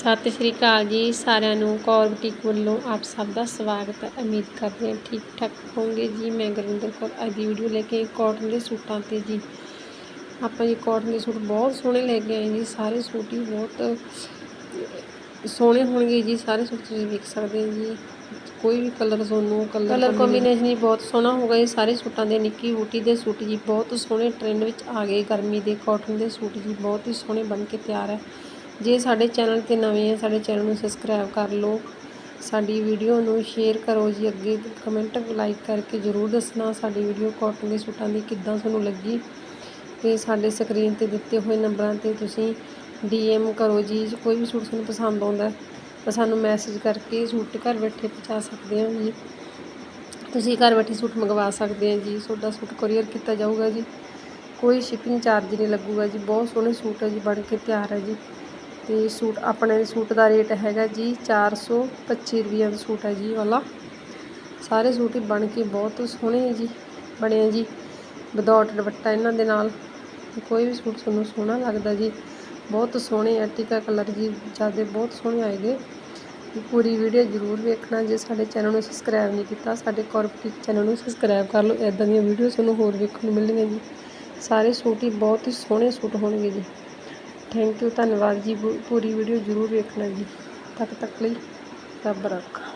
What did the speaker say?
ਸਤਿ ਸ਼੍ਰੀ ਅਕਾਲ ਜੀ ਸਾਰਿਆਂ ਨੂੰ। ਕੌਰ ਬੁਟੀਕ ਵੱਲੋਂ ਆਪ ਸਭ ਦਾ ਸਵਾਗਤ ਹੈ। ਉਮੀਦ ਕਰਦੇ ਹਾਂ ਠੀਕ ਠਾਕ ਹੋਵੋਗੇ। ਜੀ ਮੈਂ ਗੁਰਿੰਦਰ ਕੌਰ ਅੱਜ ਦੀ ਵੀਡੀਓ ਲੈ ਕੇ ਕਾਟਨ ਦੇ ਸੂਟਾਂ ਤੇ ਜੀ। ਆਪਾਂ ਜੀ ਕਾਟਨ ਦੇ ਸੂਟ ਬਹੁਤ ਸੋਹਣੇ ਲੈ ਕੇ ਆਏ ਜੀ। ਸਾਰੇ ਸੂਟ ਹੀ ਬਹੁਤ ਸੋਹਣੇ ਹੋਣਗੇ ਜੀ। ਸਾਰੇ ਸੂਟ ਤੁਸੀਂ ਵੇਖ ਸਕਦੇ ਹੋ ਜੀ। ਕੋਈ ਵੀ ਕਲਰ ਤੁਹਾਨੂੰ ਕਲਰ ਕਲਰ ਕੰਬੀਨੇਸ਼ਨ ਜੀ ਬਹੁਤ ਸੋਹਣਾ ਹੋਗਾ ਇਹ ਸਾਰੇ ਸੂਟਾਂ ਦੇ ਨਿੱਕੀ ਬੂਟੀ ਦੇ ਸੂਟ ਜੀ। ਬਹੁਤ ਸੋਹਣੇ ਟ੍ਰੈਂਡ ਵਿੱਚ ਆ ਗਏ। ਗਰਮੀ ਦੇ ਕਾਟਨ ਦੇ ਸੂਟ ਜੀ। ਬਹੁਤ ਹੀ ਸੋਹਣੇ ਬਣ ਕੇ ਤਿਆਰ ਹੈ। ਜੇ ਸਾਡੇ ਚੈਨਲ ਤੇ ਨਵੇਂ ਹੈ ਸਾਡੇ ਚੈਨਲ ਨੂੰ ਸਬਸਕ੍ਰਾਈਬ ਕਰ ਲਓ। ਸਾਡੀ ਵੀਡੀਓ ਨੂੰ ਸ਼ੇਅਰ ਕਰੋ ਜੀ ਅੱਗੇ। ਕਮੈਂਟ ਲਾਈਕ ਕਰਕੇ ਜ਼ਰੂਰ ਦੱਸਣਾ ਸਾਡੀ ਵੀਡੀਓ ਕਾਟਨ ਦੇ ਸੂਟਾਂ ਦੀ ਕਿੱਦਾਂ ਤੁਹਾਨੂੰ ਲੱਗੀ। ਤੇ ਸਾਡੇ ਸਕਰੀਨ ਤੇ ਦਿੱਤੇ ਹੋਏ ਨੰਬਰਾਂ ਤੇ ਤੁਸੀਂ ਡੀਐਮ ਕਰੋ ਜੀ। ਕੋਈ ਵੀ ਸੂਟ ਤੁਹਾਨੂੰ ਪਸੰਦ ਆਉਂਦਾ, ਤਾਂ ਸਾਨੂੰ ਮੈਸੇਜ ਕਰਕੇ ਸੂਟ ਘਰ ਬੈਠੇ ਪਹੁੰਚਾ ਸਕਦੇ ਹੋ ਜੀ। ਤੁਸੀਂ ਘਰ ਬੈਠੇ ਸੂਟ ਮੰਗਵਾ ਸਕਦੇ ਹੋ ਜੀ। ਤੁਹਾਡਾ ਸੂਟ ਕੋਰੀਅਰ ਕੀਤਾ ਜਾਊਗਾ ਜੀ। ਕੋਈ ਸ਼ਿਪਿੰਗ ਚਾਰਜ ਨਹੀਂ ਲੱਗੂਗਾ ਜੀ। ਬਹੁਤ ਸੋਹਣੇ ਸੂਟ ਹੈ ਜੀ, ਬਣ ਕੇ ਤਿਆਰ ਹੈ ਜੀ। ਤੇ ਸੂਟ, ਆਪਣੇ ਸੂਟ ਦਾ ਰੇਟ ਹੈਗਾ ਜੀ 425 ਰੁਪਏ ਦਾ ਸੂਟ ਹੈ ਜੀ ਵਾਲਾ। ਸਾਰੇ ਸੂਟ ਹੀ ਬਣ ਕੇ ਬਹੁਤ ਸੋਹਣੇ ਹੈ ਜੀ, ਬਣੇ ਆ ਜੀ। ਵਿਦਆਊਟ ਦੁਪੱਟਾ ਇਹਨਾਂ ਦੇ ਨਾਲ, ਕੋਈ ਵੀ ਸੂਟ ਤੁਹਾਨੂੰ ਸੋਹਣਾ ਲੱਗਦਾ ਜੀ। ਬਹੁਤ ਸੋਹਣੇ ਆ ਟਿਕਾ ਕਲਰ ਜੀ, ਜ਼ਿਆਦਾ ਬਹੁਤ ਸੋਹਣੇ ਆਏਗੇ ਪੂਰੀ ਵੀਡੀਓ ਜ਼ਰੂਰ ਵੇਖਣਾ ਜੇ ਸਾਡੇ ਚੈਨਲ ਨੂੰ ਸਬਸਕ੍ਰਾਈਬ ਨਹੀਂ ਕੀਤਾ, ਸਾਡੇ ਕਾਰਪੋਰੇਟ ਚੈਨਲ ਨੂੰ ਸਬਸਕ੍ਰਾਈਬ ਕਰ ਲਓ। ਇਦਾਂ ਦੀਆਂ ਵੀਡੀਓ ਤੁਹਾਨੂੰ ਹੋਰ ਵੇਖਣ ਨੂੰ ਮਿਲਣਗੀਆਂ ਜੀ। ਸਾਰੇ ਸੂਟ ਹੀ ਬਹੁਤ ਹੀ ਸੋਹਣੇ ਸੂਟ ਹੋਣਗੇ ਜੀ। ਥੈਂਕ ਯੂ ਧੰਨਵਾਦ ਜੀ, ਪੂ- ਪੂਰੀ ਵੀਡੀਓ ਜ਼ਰੂਰ ਵੇਖਣਾ ਜੀ। ਤੱਕ ਤੱਕ ਲਈ ਰੱਬ ਰੱਖਾ।